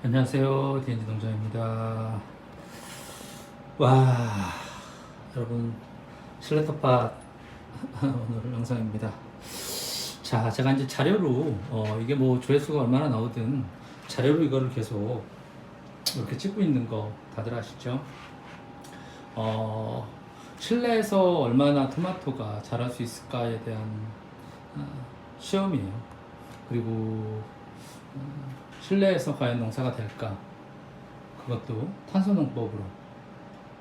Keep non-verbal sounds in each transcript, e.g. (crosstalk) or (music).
안녕하세요. DNG 농장입니다. 와, 여러분, 실내텃밭 (laughs) 오늘 영상입니다. 자, 제가 이제 자료로, 어, 이게 뭐 조회수가 얼마나 나오든 자료로 이거를 계속 이렇게 찍고 있는 거 다들 아시죠? 어, 실내에서 얼마나 토마토가 자랄 수 있을까에 대한 어, 시험이에요. 그리고 음, 실내에서 과연 농사가 될까? 그것도 탄소 농법으로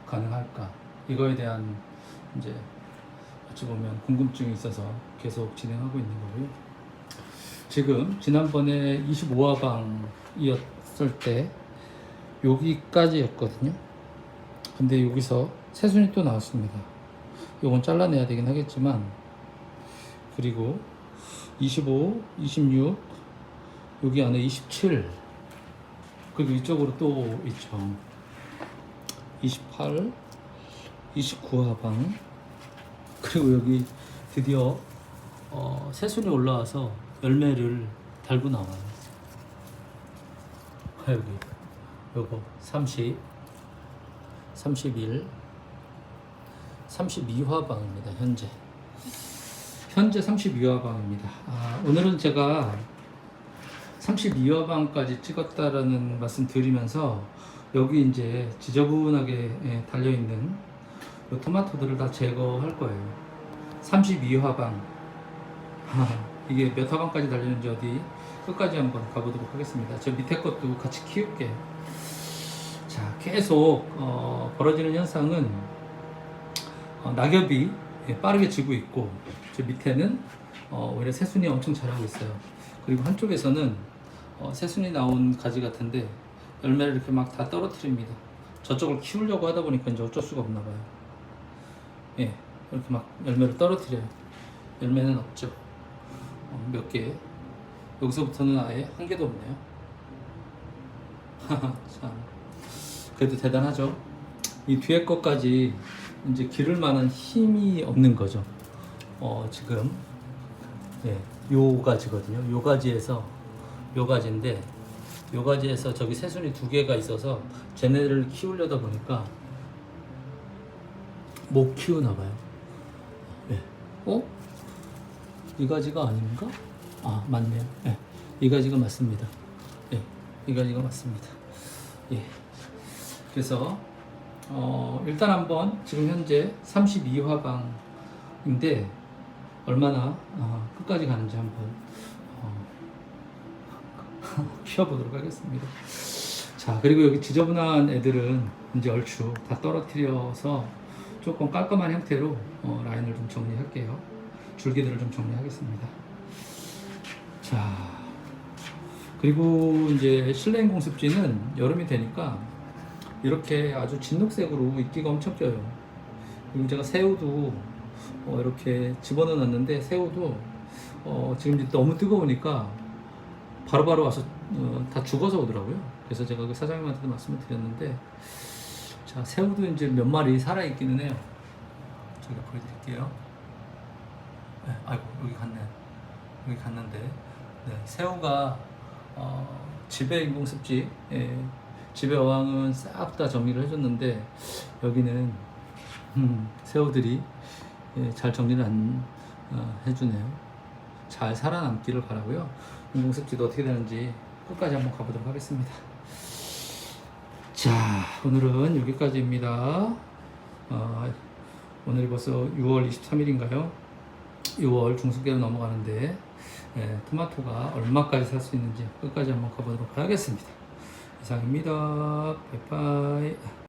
가능할까? 이거에 대한 이제 어찌 보면 궁금증이 있어서 계속 진행하고 있는 거고요. 지금 지난번에 25화방이었을 때 여기까지였거든요. 근데 여기서 새순이 또 나왔습니다. 요건 잘라내야 되긴 하겠지만 그리고 25, 26 여기 안에 27 그리고 이쪽으로 또 있죠. 28 29화방. 그리고 여기 드디어 어, 새순이 올라와서 열매를 달고 나와요. 아, 여기. 요거. 30 31 32화방입니다 현재. 현재 32화방입니다. 아, 오늘은 제가 32화방까지 찍었다라는 말씀 드리면서 여기 이제 지저분하게 예, 달려있는 이 토마토들을 다 제거할 거예요. 32화방 (laughs) 이게 몇 화방까지 달렸는지 어디 끝까지 한번 가보도록 하겠습니다. 저 밑에 것도 같이 키울게요 자 계속 어, 벌어지는 현상은 어, 낙엽이 예, 빠르게 지고 있고 저 밑에는 어, 오히려 새순이 엄청 자라고 있어요. 그리고 한쪽에서는 어, 새순이 나온 가지 같은데 열매를 이렇게 막 다 떨어뜨립니다. 저쪽을 키우려고 하다 보니까 이제 어쩔 수가 없나 봐요. 예, 이렇게 막 열매를 떨어뜨려요. 열매는 없죠. 어, 몇 개. 여기서부터는 아예 한 개도 없네요. 참. 그래도 대단하죠. 이 뒤에 것까지 이제 기를 만한 힘이 없는 거죠. 어, 지금 예, 요 가지거든요. 요 가지에서 요 가지인데 요 가지에서 저기 새순이 두 개가 있어서 쟤네를 키우려다 보니까 못 키우나 봐요. 예. 어? 이 가지가 아닌가? 아 맞네요. 예. 이 가지가 맞습니다. 예. 이 가지가 맞습니다. 예. 그래서 어, 일단 한번 지금 현재 32화방인데 얼마나 어, 끝까지 가는지 한번 어, (laughs) 키워보도록 하겠습니다. 자 그리고 여기 지저분한 애들은 이제 얼추 다 떨어뜨려서 조금 깔끔한 형태로 어, 라인을 좀 정리할게요. 줄기들을 좀 정리하겠습니다. 자 그리고 이제 실내인 공습지는 여름이 되니까 이렇게 아주 진녹색으로 이끼가 엄청 껴요. 그리고 제가 새우도 어, 이렇게 집어넣어 놨는데 새우도 어, 지금 이제 너무 뜨거우니까 바로바로 와서 어, 다 죽어서 오더라고요. 그래서 제가 그 사장님한테도 말씀을 드렸는데 자 새우도 이제 몇 마리 살아 있기는 해요. 제가 보여드릴게요. 네, 아이고 여기 갔네. 여기 갔는데 네, 새우가 어, 집에 인공습지 예, 집에 어항은 싹 다 정리를 해줬는데 여기는 음, 새우들이 예, 잘 정리를 안 어, 해주네요. 잘 살아남기를 바라고요. 인공습지도 어떻게 되는지 끝까지 한번 가보도록 하겠습니다. 자, 오늘은 여기까지입니다. 어, 오늘이 벌써 6월 23일인가요? 6월 중순께로 넘어가는데 예, 토마토가 얼마까지 살 수 있는지 끝까지 한번 가보도록 하겠습니다. 이상입니다. 바이바이.